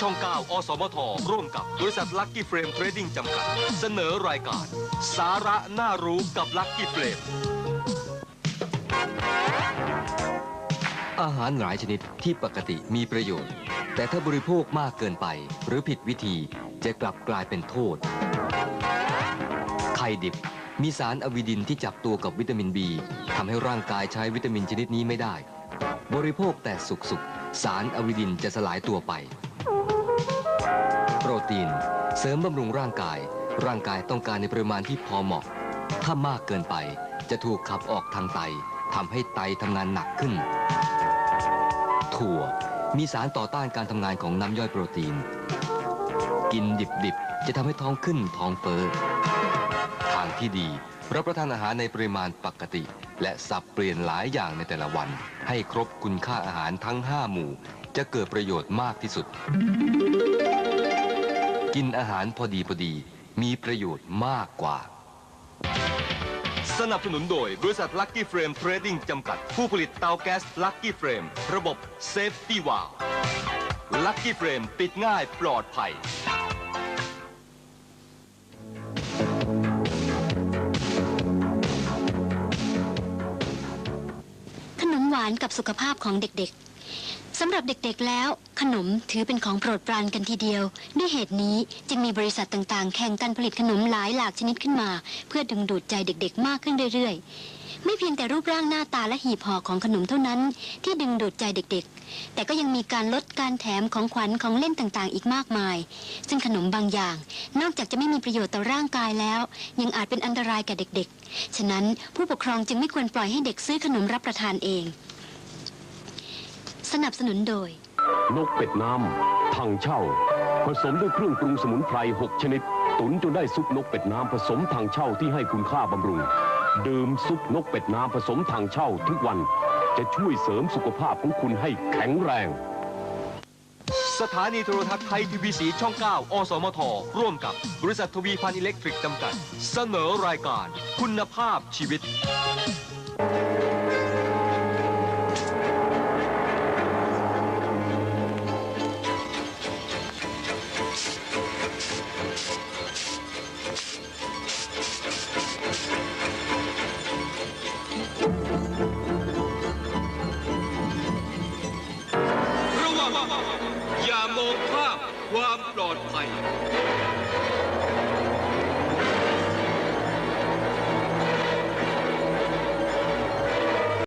ช่อง 9 อสมท ร่วมกับบริษัทลักกี้เฟรมเทรดดิ้งจำกัด เสนอรายการ สาระน่ารู้กับลักกี้เฟรมอาหารหลายชนิดที่ปกติมีประโยชน์ แต่ถ้าบริโภคมากเกินไป หรือผิดวิธีจะกลับกลายเป็นโทษ ไข่ดิบ มีสารอะวิดินที่จับตัวกับวิตามินบีทำให้ร่างกายใช้วิตามินชนิดนี้ไม่ได้ บริโภคแต่สุกๆสารอะวิดินจะสลายตัวไป โปรตีน เสริมบำรุงร่างกาย ร่างกายต้องการในปริมาณที่พอเหมาะ ถ้ามากเกินไปจะถูกขับออกทางไตทำให้ไตทำงานหนักขึ้น ถั่วมีสารต่อต้านการทำงานของน้ำย่อยโปรตีน กินดิบๆ จะทำให้ท้องขึ้นท้องเฟ้อทางที่ดีรับประทานอาหารในปริมาณปกติ และสับเปลี่ยนหลายอย่างในแต่ละวัน ให้ครบคุณค่าอาหารทั้ง 5 หมู่ จะเกิดประโยชน์มากที่สุด กินอาหารพอดีพอดีมีประโยชน์มากกว่า สนับสนุนโดยบริษัทลักกี้เฟรมเทรดดิ้งจำกัด ผู้ผลิตเตาแก๊สลักกี้เฟรมระบบเซฟตี้วาลลักกี้เฟรมติดง่ายปลอดภัย ขนมหวานกับสุขภาพของเด็กๆ สำหรับเด็กๆแล้ว ขนมถือเป็นของโปรดปรานกันทีเดียว ด้วยเหตุนี้จึงมีบริษัทต่างๆ แข่งกันผลิตขนมหลายหลากชนิดขึ้นมา เพื่อดึงดูดใจเด็กๆ มากขึ้นเรื่อยๆ ไม่เพียงแต่รูปร่างหน้าตาและหีบห่อของขนมเท่านั้น ที่ดึงดูดใจเด็กๆ แต่ก็ยังมีการลดการแถมของขวัญของเล่นต่างๆ อีกมากมาย ซึ่งขนมบางอย่าง นอกจากจะไม่มีประโยชน์ต่อร่างกายแล้ว ยังอาจเป็นอันตรายแก่เด็กๆ ฉะนั้นผู้ปกครองจึงไม่ควรปล่อยให้เด็กซื้อขนมรับประทานเอง สนับสนุนโดย นกเป็ดน้ำถังเช่า ผสมด้วยเครื่องปรุงสมุนไพร 6 ชนิด ตุ๋นจนได้ซุปนกเป็ดน้ำผสมถังเช่าที่ให้คุณค่าบำรุง ดื่มซุปนกเป็ดน้ำผสมถังเช่าทุกวัน จะช่วยเสริมสุขภาพของคุณให้แข็งแรง สถานีโทรทัศน์ไทยทีวีสีช่อง 9 อสมท ร่วมกับบริษัททวีพันธ์อิเล็กทริกจำกัด เสนอรายการ คุณภาพชีวิต อย่ามองข้ามความปลอดภัย